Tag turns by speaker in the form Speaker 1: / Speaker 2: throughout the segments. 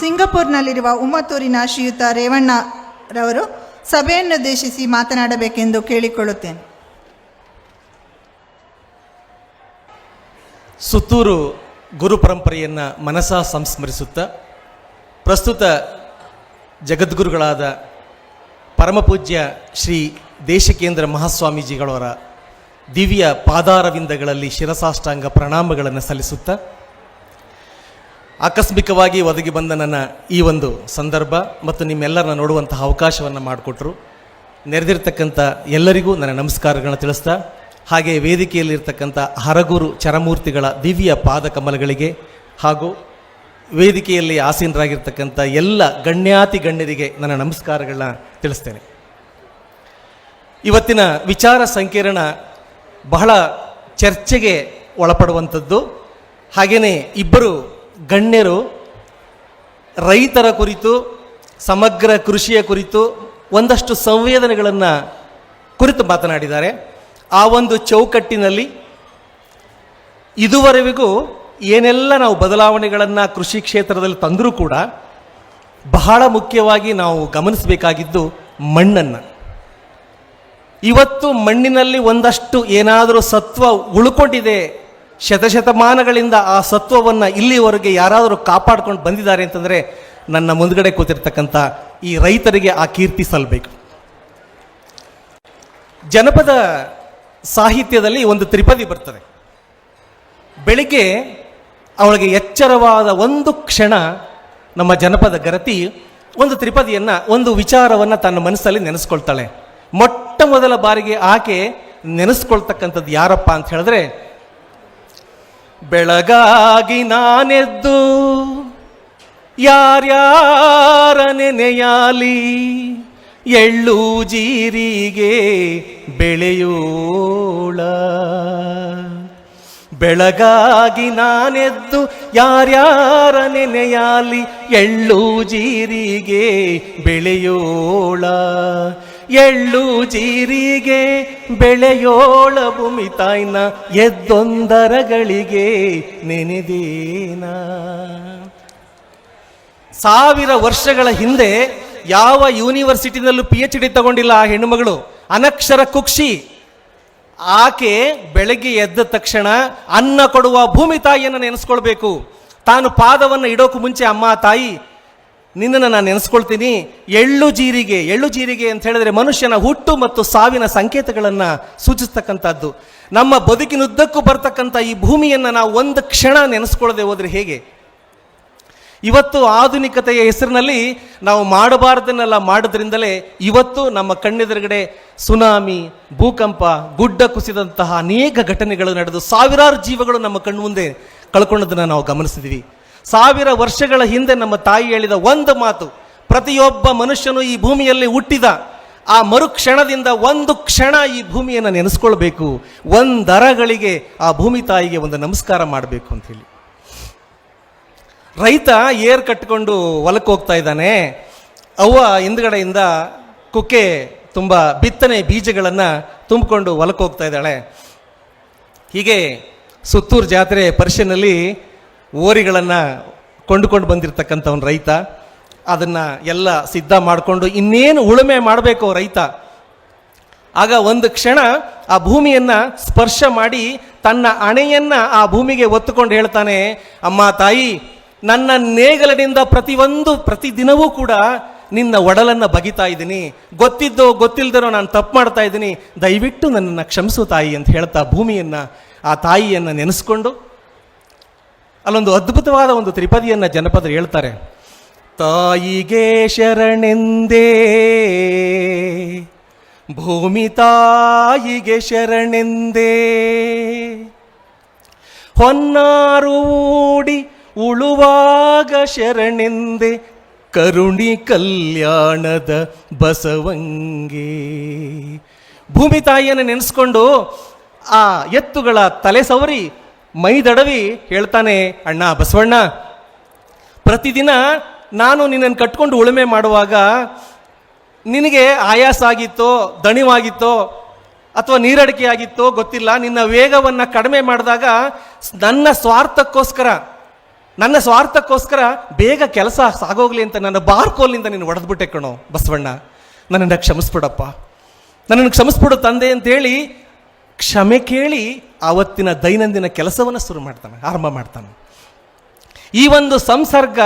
Speaker 1: ಸಿಂಗಪುರ್ನಲ್ಲಿರುವ ಉಮ್ಮತ್ತೂರಿನ ಶ್ರೀಯುತ ರೇವಣ್ಣರವರು ಸಭೆಯನ್ನುದ್ದೇಶಿಸಿ ಮಾತನಾಡಬೇಕೆಂದು ಕೇಳಿಕೊಳ್ಳುತ್ತೇನೆ.
Speaker 2: ಸುತ್ತೂರು ಗುರು ಪರಂಪರೆಯನ್ನು ಮನಸಾ ಸಂಸ್ಮರಿಸುತ್ತಾ ಪ್ರಸ್ತುತ ಜಗದ್ಗುರುಗಳಾದ ಪರಮಪೂಜ್ಯ ಶ್ರೀ ದೇಶಕೇಂದ್ರ ಮಹಾಸ್ವಾಮೀಜಿಗಳವರ ದಿವ್ಯ ಪಾದಾರವಿಂದಗಳಲ್ಲಿ ಶಿರಸಾಷ್ಟಾಂಗ ಪ್ರಣಾಮಗಳನ್ನು ಸಲ್ಲಿಸುತ್ತಾ ಆಕಸ್ಮಿಕವಾಗಿ ಒದಗಿ ಬಂದ ನನ್ನ ಈ ಒಂದು ಸಂದರ್ಭ ಮತ್ತು ನಿಮ್ಮೆಲ್ಲರನ್ನ ನೋಡುವಂತಹ ಅವಕಾಶವನ್ನು ಮಾಡಿಕೊಟ್ರು. ನೆರೆದಿರ್ತಕ್ಕಂಥ ಎಲ್ಲರಿಗೂ ನನ್ನ ನಮಸ್ಕಾರಗಳನ್ನು ತಿಳಿಸ್ತಾ, ಹಾಗೆ ವೇದಿಕೆಯಲ್ಲಿರ್ತಕ್ಕಂಥ ಹರಗುರು ಚರಮೂರ್ತಿಗಳ ದಿವ್ಯ ಪಾದಕಮಲಗಳಿಗೆ ಹಾಗೂ ವೇದಿಕೆಯಲ್ಲಿ ಆಸೀನರಾಗಿರ್ತಕ್ಕಂಥ ಎಲ್ಲ ಗಣ್ಯಾತಿ ಗಣ್ಯರಿಗೆ ನನ್ನ ನಮಸ್ಕಾರಗಳನ್ನ ತಿಳಿಸ್ತೇನೆ. ಇವತ್ತಿನ ವಿಚಾರ ಸಂಕಿರಣ ಬಹಳ ಚರ್ಚೆಗೆ ಒಳಪಡುವಂಥದ್ದು. ಹಾಗೆಯೇ ಇಬ್ಬರು ಗಣ್ಯರು ರೈತರ ಕುರಿತು, ಸಮಗ್ರ ಕೃಷಿಯ ಕುರಿತು ಒಂದಷ್ಟು ಸಂವೇದನೆಗಳನ್ನು ಕುರಿತು ಮಾತನಾಡಿದ್ದಾರೆ. ಆ ಒಂದು ಚೌಕಟ್ಟಿನಲ್ಲಿ ಇದುವರೆಗೂ ಏನೆಲ್ಲ ನಾವು ಬದಲಾವಣೆಗಳನ್ನು ಕೃಷಿ ಕ್ಷೇತ್ರದಲ್ಲಿ ತಂದರೂ ಕೂಡ ಬಹಳ ಮುಖ್ಯವಾಗಿ ನಾವು ಗಮನಿಸಬೇಕಾಗಿದ್ದು ಮಣ್ಣನ್ನು. ಇವತ್ತು ಮಣ್ಣಿನಲ್ಲಿ ಒಂದಷ್ಟು ಏನಾದರೂ ಸತ್ವ ಉಳ್ಕೊಂಡಿದೆ ಶತಶತಮಾನಗಳಿಂದ ಆ ಸತ್ವವನ್ನು ಇಲ್ಲಿವರೆಗೆ ಯಾರಾದರೂ ಕಾಪಾಡ್ಕೊಂಡು ಬಂದಿದ್ದಾರೆ ಅಂತಂದರೆ ನನ್ನ ಮುಂದ್ಗಡೆ ಕೂತಿರ್ತಕ್ಕಂಥ ಈ ರೈತರಿಗೆ ಆ ಕೀರ್ತಿ ಸಲ್ಲಬೇಕು ಜನಪದ ಸಾಹಿತ್ಯದಲ್ಲಿ ಒಂದು ತ್ರಿಪದಿ ಬರ್ತದೆ. ಬೆಳಿಗ್ಗೆ ಅವಳಿಗೆ ಎಚ್ಚರವಾದ ಒಂದು ಕ್ಷಣ ನಮ್ಮ ಜನಪದ ಗರತಿ ಒಂದು ತ್ರಿಪದಿಯನ್ನು, ಒಂದು ವಿಚಾರವನ್ನು ತನ್ನ ಮನಸ್ಸಲ್ಲಿ ನೆನೆಸ್ಕೊಳ್ತಾಳೆ. ಮೊಟ್ಟ ಮೊದಲ ಬಾರಿಗೆ ಆಕೆ ನೆನೆಸ್ಕೊಳ್ತಕ್ಕಂಥದ್ದು ಯಾರಪ್ಪ ಅಂತ ಹೇಳಿದ್ರೆ ಬೆಳಗಾಗಿ ನಾನೆದ್ದು ಯಾರ್ಯಾರ ನೆನೆಯಾಲಿ ಎಳ್ಳು ಜೀರಿಗೆ ಬೆಳೆಯೋಳ. ಬೆಳಗಾಗಿ ನಾನೆದ್ದು ಯಾರ್ಯಾರ ನೆನೆಯಾಲಿ ಎಳ್ಳು ಜೀರಿಗೆ ಬೆಳೆಯೋಳ. ಎಳ್ಳು ಜೀರಿಗೆ ಬೆಳೆಯೋಳ ಭೂಮಿ ತಾಯ್ನ ಎದ್ದೊಂದರಗಳಿಗೆ ನೆನೆದೇನ. ಸಾವಿರ ವರ್ಷಗಳ ಹಿಂದೆ ಯಾವ ಯೂನಿವರ್ಸಿಟಿನಲ್ಲೂ ಪಿ ಎಚ್ ಡಿ ತಗೊಂಡಿಲ್ಲ ಆ ಹೆಣ್ಣುಮಗಳು. ಅನಕ್ಷರ ಕುಕ್ಷಿ. ಆಕೆ ಬೆಳಗ್ಗೆ ಎದ್ದ ತಕ್ಷಣ ಅನ್ನ ಕೊಡುವ ಭೂಮಿ ತಾಯಿಯನ್ನು ನೆನೆಸ್ಕೊಳ್ಬೇಕು. ತಾನು ಪಾದವನ್ನು ಇಡೋಕು ಮುಂಚೆ ಅಮ್ಮ ತಾಯಿ ನಿನ್ನನ್ನು ನಾನು ನೆನೆಸ್ಕೊಳ್ತೀನಿ. ಎಳ್ಳು ಜೀರಿಗೆ ಎಳ್ಳು ಜೀರಿಗೆ ಅಂತ ಹೇಳಿದ್ರೆ ಮನುಷ್ಯನ ಹುಟ್ಟು ಮತ್ತು ಸಾವಿನ ಸಂಕೇತಗಳನ್ನು ಸೂಚಿಸ್ತಕ್ಕಂಥದ್ದು. ನಮ್ಮ ಬದುಕಿನುದ್ದಕ್ಕೂ ಬರ್ತಕ್ಕಂಥ ಈ ಭೂಮಿಯನ್ನು ನಾವು ಒಂದು ಕ್ಷಣ ನೆನೆಸ್ಕೊಳ್ಳದೆ ಹೋದರೆ ಹೇಗೆ? ಇವತ್ತು ಆಧುನಿಕತೆಯ ಹೆಸರಿನಲ್ಲಿ ನಾವು ಮಾಡಬಾರ್ದನ್ನೆಲ್ಲ ಮಾಡೋದ್ರಿಂದಲೇ ಇವತ್ತು ನಮ್ಮ ಕಣ್ಣೆದುರುಗಡೆ ಸುನಾಮಿ, ಭೂಕಂಪ, ಗುಡ್ಡ ಕುಸಿದಂತಹ ಅನೇಕ ಘಟನೆಗಳು ನಡೆದು ಸಾವಿರಾರು ಜೀವಗಳು ನಮ್ಮ ಕಣ್ಣು ಮುಂದೆ ಕಳ್ಕೊಂಡದನ್ನು ನಾವು ಗಮನಿಸಿದ್ವಿ. ಸಾವಿರ ವರ್ಷಗಳ ಹಿಂದೆ ನಮ್ಮ ತಾಯಿ ಹೇಳಿದ ಒಂದು ಮಾತು, ಪ್ರತಿಯೊಬ್ಬ ಮನುಷ್ಯನು ಈ ಭೂಮಿಯಲ್ಲಿ ಹುಟ್ಟಿದ, ಆ ಮರುಕ್ಷಣದಿಂದ ಒಂದು ಕ್ಷಣ ಈ ಭೂಮಿಯನ್ನು ನೆನೆಸ್ಕೊಳ್ಬೇಕು. ಒಂದರಗಳಿಗೆ ಆ ಭೂಮಿ ತಾಯಿಗೆ ಒಂದು ನಮಸ್ಕಾರ ಮಾಡಬೇಕು ಅಂತ ಹೇಳಿ. ರೈತ ಏರ್ ಕಟ್ಕೊಂಡು ಹೊಲಕ್ಕೆ ಹೋಗ್ತಾ ಇದ್ದಾನೆ. ಅವ್ವ ಹಿಂದ್ಗಡೆಯಿಂದ ಕುಕ್ಕೆ ತುಂಬ ಬಿತ್ತನೆ ಬೀಜಗಳನ್ನು ತುಂಬಿಕೊಂಡು ಹೊಲಕ್ಕೆ ಹೋಗ್ತಾ ಇದ್ದಾಳೆ. ಹೀಗೆ ಸುತ್ತೂರು ಜಾತ್ರೆ ಪರಿಷೆನಲ್ಲಿ ಓರಿಗಳನ್ನು ಕೊಂಡುಕೊಂಡು ಬಂದಿರತಕ್ಕಂಥವನು ರೈತ. ಅದನ್ನು ಎಲ್ಲ ಸಿದ್ಧ ಮಾಡಿಕೊಂಡು ಇನ್ನೇನು ಉಳುಮೆ ಮಾಡಬೇಕು ರೈತ. ಆಗ ಒಂದು ಕ್ಷಣ ಆ ಭೂಮಿಯನ್ನು ಸ್ಪರ್ಶ ಮಾಡಿ ತನ್ನ ಅಣೆಯನ್ನು ಆ ಭೂಮಿಗೆ ಒತ್ತುಕೊಂಡು ಹೇಳ್ತಾನೆ, ಅಮ್ಮ, ತಾಯಿ, ನನ್ನ ನೇಗಲಿನಿಂದ ಪ್ರತಿಯೊಂದು, ಪ್ರತಿದಿನವೂ ಕೂಡ ನಿನ್ನ ಒಡಲನ್ನು ಬಗಿತಾ ಇದ್ದೀನಿ. ಗೊತ್ತಿದ್ದೋ ಗೊತ್ತಿಲ್ಲದಿರೋ ನಾನು ತಪ್ಪು ಮಾಡ್ತಾ ಇದ್ದೀನಿ. ದಯವಿಟ್ಟು ನನ್ನನ್ನು ಕ್ಷಮಿಸು ತಾಯಿ ಅಂತ ಹೇಳ್ತಾ ಭೂಮಿಯನ್ನು, ಆ ತಾಯಿಯನ್ನು ನೆನೆಸ್ಕೊಂಡು ಅಲ್ಲೊಂದು ಅದ್ಭುತವಾದ ಒಂದು ತ್ರಿಪದಿಯನ್ನ ಜನಪದರು ಹೇಳ್ತಾರೆ. ತಾಯಿಗೆ ಶರಣೆಂದೇ, ಭೂಮಿ ತಾಯಿಗೆ ಶರಣೆಂದೇ. ಹೊನ್ನಾರೂಡಿ ಉಳುವಾಗ ಶರಣೆಂದೆ, ಕರುಣಿ ಕಲ್ಯಾಣದ ಬಸವಂಗೆ. ಭೂಮಿ ತಾಯಿಯನ್ನು ನೆನೆಸ್ಕೊಂಡು ಆ ಎತ್ತುಗಳ ತಲೆ ಸವರಿ ಮೈದಡವಿ ಹೇಳ್ತಾನೆ, ಅಣ್ಣ, ಬಸವಣ್ಣ, ಪ್ರತಿದಿನ ನಾನು ನಿನ್ನನ್ನು ಕಟ್ಕೊಂಡು ಉಳುಮೆ ಮಾಡುವಾಗ ನಿನಗೆ ಆಯಾಸ ಆಗಿತ್ತೋ, ದಣಿವಾಗಿತ್ತೋ, ಅಥವಾ ನೀರಡಿಕೆ ಆಗಿತ್ತೋ ಗೊತ್ತಿಲ್ಲ. ನಿನ್ನ ವೇಗವನ್ನು ಕಡಿಮೆ ಮಾಡಿದಾಗ ನನ್ನ ಸ್ವಾರ್ಥಕ್ಕೋಸ್ಕರ ನನ್ನ ಸ್ವಾರ್ಥಕ್ಕೋಸ್ಕರ ಬೇಗ ಕೆಲಸ ಸಾಗೋಗ್ಲಿ ಅಂತ ನನ್ನ ಬಾರ್ಕೋಲಿಂದ ನೀನು ಹೊಡೆದ್ಬಿಟ್ಟೆ ಕಣೋ ಬಸವಣ್ಣ. ನನ್ನನ್ನು ಕ್ಷಮಿಸ್ಬಿಡಪ್ಪ. ನನ್ನನ್ನು ಕ್ಷಮಿಸ್ಬಿಡು ತಂದೆ ಅಂತೇಳಿ ಕ್ಷಮೆ ಕೇಳಿ ಆವತ್ತಿನ ದೈನಂದಿನ ಕೆಲಸವನ್ನು ಶುರು ಮಾಡ್ತಾನೆ, ಆರಂಭ ಮಾಡ್ತಾನೆ. ಈ ಒಂದು ಸಂಸರ್ಗ,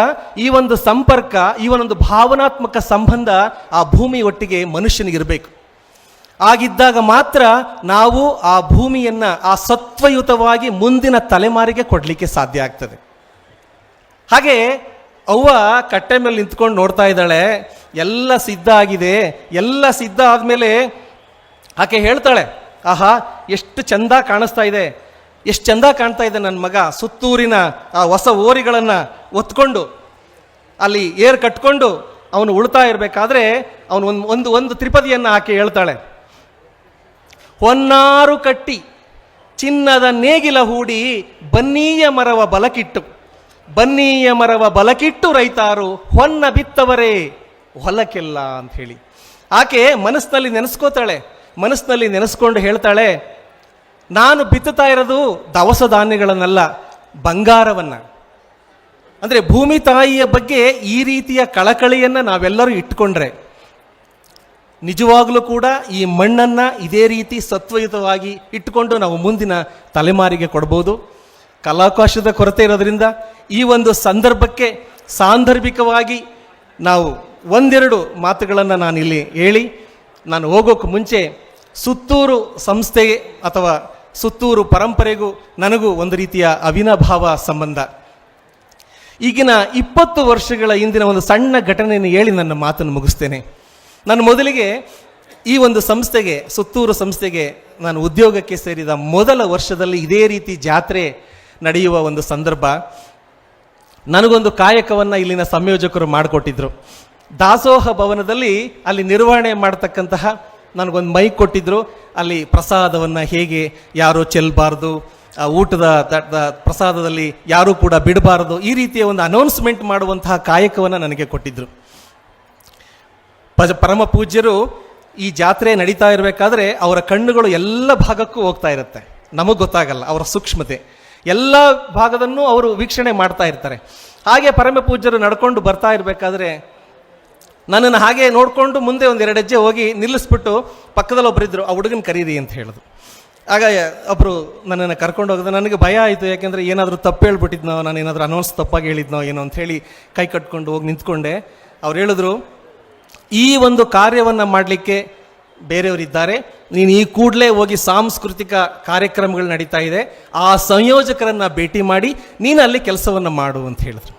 Speaker 2: ಈ ಒಂದು ಸಂಪರ್ಕ, ಈ ಒಂದು ಭಾವನಾತ್ಮಕ ಸಂಬಂಧ ಆ ಭೂಮಿ ಒಟ್ಟಿಗೆ ಮನುಷ್ಯನಿಗಿರಬೇಕು ಆಗಿದ್ದಾಗ ಮಾತ್ರ ನಾವು ಆ ಭೂಮಿಯನ್ನು, ಆ ಸತ್ವಯುತವಾಗಿ ಮುಂದಿನ ತಲೆಮಾರಿಗೆ ಕೊಡಲಿಕ್ಕೆ ಸಾಧ್ಯ ಆಗ್ತದೆ. ಹಾಗೆ ಅವ್ವ ಕಟ್ಟೆ ಮೇಲೆ ನಿಂತ್ಕೊಂಡು ನೋಡ್ತಾ ಇದ್ದಾಳೆ, ಎಲ್ಲ ಸಿದ್ಧ ಆಗಿದೆ, ಎಲ್ಲ ಸಿದ್ಧ ಆದಮೇಲೆ ಆಕೆ ಹೇಳ್ತಾಳೆ ಆಹಾ, ಎಷ್ಟು ಚಂದ ಕಾಣಿಸ್ತಾ ಇದೆ. ಎಷ್ಟು ಚಂದ ಕಾಣ್ತಾ ಇದೆ ನನ್ನ ಮಗ. ಸುತ್ತೂರಿನ ಆ ಹೊಸ ಓರಿಗಳನ್ನು ಒತ್ಕೊಂಡು ಅಲ್ಲಿ ಏರ್ ಕಟ್ಕೊಂಡು ಅವನು ಉಳ್ತಾ ಇರಬೇಕಾದ್ರೆ ಅವನು ಒಂದು ಒಂದು ಒಂದು ತ್ರಿಪದಿಯನ್ನು ಆಕೆ ಹೇಳ್ತಾಳೆ. ಹೊನ್ನಾರು ಕಟ್ಟಿ, ಚಿನ್ನದ ನೇಗಿಲ ಹೂಡಿ ಬನ್ನೀಯ ಮರವ ಬಲಕಿಟ್ಟು, ಬನ್ನೀಯ ಮರವ ಬಲಕಿಟ್ಟು ರೈತಾರು, ಹೊನ್ನ ಬಿತ್ತವರೇ ಹೊಲಕ್ಕೆಲ್ಲ ಅಂತ ಹೇಳಿ. ಆಕೆ ಮನಸ್ಸಿನಲ್ಲಿ ನೆನೆಸ್ಕೋತಾಳೆ. ಮನಸ್ಸಿನಲ್ಲಿ ನೆನೆಸ್ಕೊಂಡು ಹೇಳ್ತಾಳೆ, ನಾನು ಬಿತ್ತುತ್ತಾ ಇರೋದು ದವಸ ಧಾನ್ಯಗಳನ್ನಲ್ಲ, ಬಂಗಾರವನ್ನು. ಅಂದರೆ ಭೂಮಿ ತಾಯಿಯ ಬಗ್ಗೆ ಈ ರೀತಿಯ ಕಳಕಳಿಯನ್ನು ನಾವೆಲ್ಲರೂ ಇಟ್ಕೊಂಡ್ರೆ, ನಿಜವಾಗಲೂ ಕೂಡ ಈ ಮಣ್ಣನ್ನು ಇದೇ ರೀತಿ ಸತ್ವಯುತವಾಗಿ ಇಟ್ಟುಕೊಂಡು ನಾವು ಮುಂದಿನ ತಲೆಮಾರಿಗೆ ಕೊಡ್ಬೋದು. ಕಲಾವಕಾಶದ ಕೊರತೆ ಇರೋದ್ರಿಂದ ಈ ಒಂದು ಸಂದರ್ಭಕ್ಕೆ ಸಾಂದರ್ಭಿಕವಾಗಿ ನಾವು ಒಂದೆರಡು ಮಾತುಗಳನ್ನು ನಾನಿಲ್ಲಿ ಹೇಳಿ, ನಾನು ಹೋಗೋಕ್ಕೆ ಮುಂಚೆ ಸುತ್ತೂರು ಸಂಸ್ಥೆಗೆ ಅಥವಾ ಸುತ್ತೂರು ಪರಂಪರೆಗೂ ನನಗೂ ಒಂದು ರೀತಿಯ ಅವಿನಾಭಾವ ಸಂಬಂಧ. ಈಗಿನ ಇಪ್ಪತ್ತು ವರ್ಷಗಳ ಹಿಂದಿನ ಒಂದು ಸಣ್ಣ ಘಟನೆಯನ್ನು ಹೇಳಿ ನನ್ನ ಮಾತನ್ನು ಮುಗಿಸ್ತೇನೆ. ನಾನು ಮೊದಲಿಗೆ ಈ ಒಂದು ಸಂಸ್ಥೆಗೆ, ಸುತ್ತೂರು ಸಂಸ್ಥೆಗೆ ನಾನು ಉದ್ಯೋಗಕ್ಕೆ ಸೇರಿದ ಮೊದಲ ವರ್ಷದಲ್ಲಿ ಇದೇ ರೀತಿ ಜಾತ್ರೆ ನಡೆಯುವ ಒಂದು ಸಂದರ್ಭ. ನನಗೊಂದು ಕಾಯಕವನ್ನು ಇಲ್ಲಿನ ಸಂಯೋಜಕರು ಮಾಡಿಕೊಟ್ಟಿದ್ರು. ದಾಸೋಹ ಭವನದಲ್ಲಿ ಅಲ್ಲಿ ನಿರ್ವಹಣೆ ಮಾಡ್ತಕ್ಕಂತಹ ನನಗೊಂದು ಮೈಕ್ ಕೊಟ್ಟಿದ್ರು. ಅಲ್ಲಿ ಪ್ರಸಾದವನ್ನು ಹೇಗೆ ಯಾರು ಚೆಲ್ಲಬಾರ್ದು ಊಟದ ಪ್ರಸಾದದಲ್ಲಿ ಯಾರೂ ಕೂಡ ಬಿಡಬಾರದು, ಈ ರೀತಿಯ ಒಂದು ಅನೌನ್ಸ್ಮೆಂಟ್ ಮಾಡುವಂತಹ ಕಾಯಕವನ್ನು ನನಗೆ ಕೊಟ್ಟಿದ್ರು. ಪಜ, ಪರಮ ಪೂಜ್ಯರು ಈ ಜಾತ್ರೆ ನಡೀತಾ ಇರಬೇಕಾದ್ರೆ ಅವರ ಕಣ್ಣುಗಳು ಎಲ್ಲ ಭಾಗಕ್ಕೂ ಹೋಗ್ತಾ ಇರುತ್ತೆ. ನಮಗೆ ಗೊತ್ತಾಗಲ್ಲ, ಅವರ ಸೂಕ್ಷ್ಮತೆ. ಎಲ್ಲ ಭಾಗದನ್ನು ಅವರು ವೀಕ್ಷಣೆ ಮಾಡ್ತಾ ಇರ್ತಾರೆ. ಹಾಗೆ ಪರಮ ಪೂಜ್ಯರು ನಡ್ಕೊಂಡು ಬರ್ತಾ ಇರಬೇಕಾದ್ರೆ ನನ್ನನ್ನು ಹಾಗೆ ನೋಡಿಕೊಂಡು ಮುಂದೆ ಒಂದು ಎರಡು ಹೆಜ್ಜೆ ಹೋಗಿ ನಿಲ್ಲಿಸ್ಬಿಟ್ಟು ಪಕ್ಕದಲ್ಲಿ ಒಬ್ಬರಿದ್ದರು ಆ ಹುಡುಗನ ಕರೀರಿ ಅಂತ ಹೇಳಿದ್ರು ಆಗ ಒಬ್ಬರು ನನ್ನನ್ನು ಕರ್ಕೊಂಡು ಹೋಗಿದ್ರೆ ನನಗೆ ಭಯ ಆಯಿತು, ಯಾಕೆಂದರೆ ಏನಾದರೂ ತಪ್ಪು ಹೇಳ್ಬಿಟ್ಟಿದ್ನೋ, ನಾನು ಏನಾದರೂ ಅನೌನ್ಸ್ ತಪ್ಪಾಗಿ ಹೇಳಿದ್ನೋ ಏನೋ ಅಂತ ಹೇಳಿ ಕೈ ಕಟ್ಕೊಂಡು ಹೋಗಿ ನಿಂತ್ಕೊಂಡೆ. ಅವ್ರು ಹೇಳಿದ್ರು, ಈ ಒಂದು ಕಾರ್ಯವನ್ನು ಮಾಡಲಿಕ್ಕೆ ಬೇರೆಯವರಿದ್ದಾರೆ ನೀನು ಈ ಕೂಡಲೇ ಹೋಗಿ ಸಾಂಸ್ಕೃತಿಕ ಕಾರ್ಯಕ್ರಮಗಳು ನಡೀತಾ ಇದೆ, ಆ ಸಂಯೋಜಕರನ್ನು ಭೇಟಿ ಮಾಡಿ, ನೀನು ಅಲ್ಲಿ ಕೆಲಸವನ್ನು ಮಾಡು ಅಂತ ಹೇಳಿದ್ರು.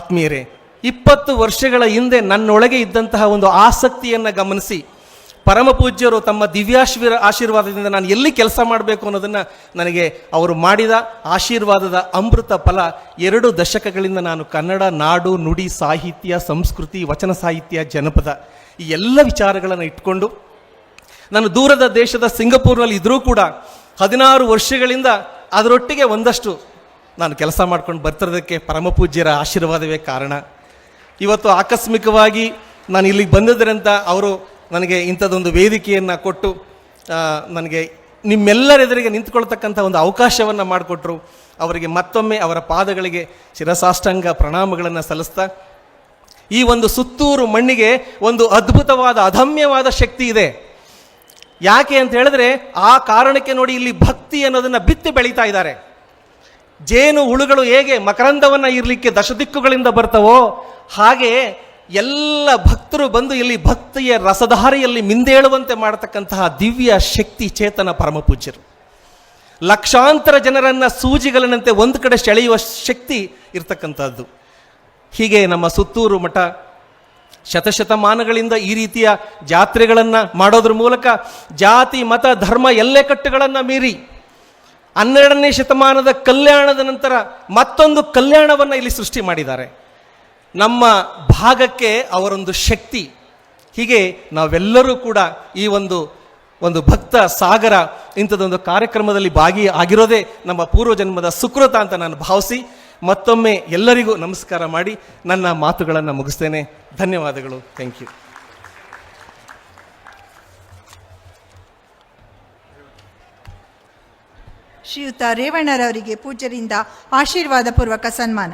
Speaker 2: ಆತ್ಮೀಯರೇ ಇಪ್ಪತ್ತು ವರ್ಷಗಳ ಹಿಂದೆ ನನ್ನೊಳಗೆ ಇದ್ದಂತಹ ಒಂದು ಆಸಕ್ತಿಯನ್ನು ಗಮನಿಸಿ ಪರಮ ಪೂಜ್ಯರು ತಮ್ಮ ದಿವ್ಯಾಶ್ವರ ಆಶೀರ್ವಾದದಿಂದ ನಾನು ಎಲ್ಲಿ ಕೆಲಸ ಮಾಡಬೇಕು ಅನ್ನೋದನ್ನು ನನಗೆ ಅವರು ಮಾಡಿದ ಆಶೀರ್ವಾದದ ಅಮೃತ ಫಲ ಎರಡು ದಶಕಗಳಿಂದ ನಾನು ಕನ್ನಡ, ನಾಡು, ನುಡಿ, ಸಾಹಿತ್ಯ, ಸಂಸ್ಕೃತಿ, ವಚನ ಸಾಹಿತ್ಯ, ಜನಪದ ಈ ಎಲ್ಲ ವಿಚಾರಗಳನ್ನು ಇಟ್ಕೊಂಡು ನಾನು ದೂರದ ದೇಶದ ಸಿಂಗಪೂರ್ನಲ್ಲಿ ಇದ್ದರೂ ಕೂಡ ಹದಿನಾರು ವರ್ಷಗಳಿಂದ ಅದರೊಟ್ಟಿಗೆ ಒಂದಷ್ಟು ನಾನು ಕೆಲಸ ಮಾಡ್ಕೊಂಡು ಬರ್ತಿರೋದಕ್ಕೆ ಪರಮ ಪೂಜ್ಯರ ಆಶೀರ್ವಾದವೇ ಕಾರಣ. ಇವತ್ತು ಆಕಸ್ಮಿಕವಾಗಿ ನಾನು ಇಲ್ಲಿಗೆ ಬಂದಿದ್ದರಂತ ಅವರು ನನಗೆ ಇಂಥದ್ದೊಂದು ವೇದಿಕೆಯನ್ನು ಕೊಟ್ಟು ನನಗೆ ನಿಮ್ಮೆಲ್ಲರೆದುರಿಗೆ ನಿಂತ್ಕೊಳ್ತಕ್ಕಂಥ ಒಂದು ಅವಕಾಶವನ್ನು ಮಾಡಿಕೊಟ್ರು. ಅವರಿಗೆ ಮತ್ತೊಮ್ಮೆ ಅವರ ಪಾದಗಳಿಗೆ ಶಿರಸಾಷ್ಟಾಂಗ ಪ್ರಣಾಮಗಳನ್ನು ಸಲ್ಲಿಸ್ತಾ, ಈ ಒಂದು ಸುತ್ತೂರು ಮಣ್ಣಿಗೆ ಒಂದು ಅದ್ಭುತವಾದ ಅದಮ್ಯವಾದ ಶಕ್ತಿ ಇದೆ. ಯಾಕೆ ಅಂತ ಹೇಳಿದ್ರೆ ಆ ಕಾರಣಕ್ಕೆ ನೋಡಿ ಇಲ್ಲಿ ಭಕ್ತಿ ಅನ್ನೋದನ್ನು ಬಿತ್ತಿ ಬೆಳೀತಾ ಇದ್ದಾರೆ. ಜೇನು ಹುಳುಗಳು ಹೇಗೆ ಮಕರಂದವನ್ನ ಇರಲಿಕ್ಕೆ ದಶದಿಕ್ಕುಗಳಿಂದ ಬರ್ತವೋ ಹಾಗೆ ಎಲ್ಲ ಭಕ್ತರು ಬಂದು ಇಲ್ಲಿ ಭಕ್ತಿಯ ರಸಧಾರಿಯಲ್ಲಿ ಮಿಂದೇಳುವಂತೆ ಮಾಡತಕ್ಕಂತಹ ದಿವ್ಯ ಶಕ್ತಿ ಚೇತನ ಪರಮಪೂಜ್ಯರು. ಲಕ್ಷಾಂತರ ಜನರನ್ನ ಸೂಜಿಗಳನ್ನಂತೆ ಒಂದು ಕಡೆ ಸೆಳೆಯುವ ಶಕ್ತಿ ಇರ್ತಕ್ಕಂಥದ್ದು. ಹೀಗೆ ನಮ್ಮ ಸುತ್ತೂರು ಮಠ ಶತಶತಮಾನಗಳಿಂದ ಈ ರೀತಿಯ ಜಾತ್ರೆಗಳನ್ನು ಮಾಡೋದ್ರ ಮೂಲಕ ಜಾತಿ, ಮತ, ಧರ್ಮ ಎಲ್ಲೆಕಟ್ಟುಗಳನ್ನು ಮೀರಿ ಹನ್ನೆರಡನೇ ಶತಮಾನದ ಕಲ್ಯಾಣದ ನಂತರ ಮತ್ತೊಂದು ಕಲ್ಯಾಣವನ್ನು ಇಲ್ಲಿ ಸೃಷ್ಟಿ ಮಾಡಿದ್ದಾರೆ. ನಮ್ಮ ಭಾಗಕ್ಕೆ ಅವರೊಂದು ಶಕ್ತಿ. ಹೀಗೆ ನಾವೆಲ್ಲರೂ ಕೂಡ ಈ ಒಂದು ಒಂದು ಭಕ್ತ ಸಾಗರ ಇಂಥದ್ದೊಂದು ಕಾರ್ಯಕ್ರಮದಲ್ಲಿ ಭಾಗಿ ಆಗಿರೋದೇ ನಮ್ಮ ಪೂರ್ವಜನ್ಮದ ಸುಕೃತ ಅಂತ ನಾನು ಭಾವಿಸಿ ಮತ್ತೊಮ್ಮೆ ಎಲ್ಲರಿಗೂ ನಮಸ್ಕಾರ ಮಾಡಿ ನನ್ನ ಮಾತುಗಳನ್ನು ಮುಗಿಸ್ತೇನೆ. ಧನ್ಯವಾದಗಳು. ಥ್ಯಾಂಕ್ ಯು
Speaker 1: ಶ್ರೀಯುತ ರೇವಣ್ಣರವರಿಗೆ ಪೂಜ್ಯರಿಂದ ಆಶೀರ್ವಾದ ಪೂರ್ವಕ ಸನ್ಮಾನ.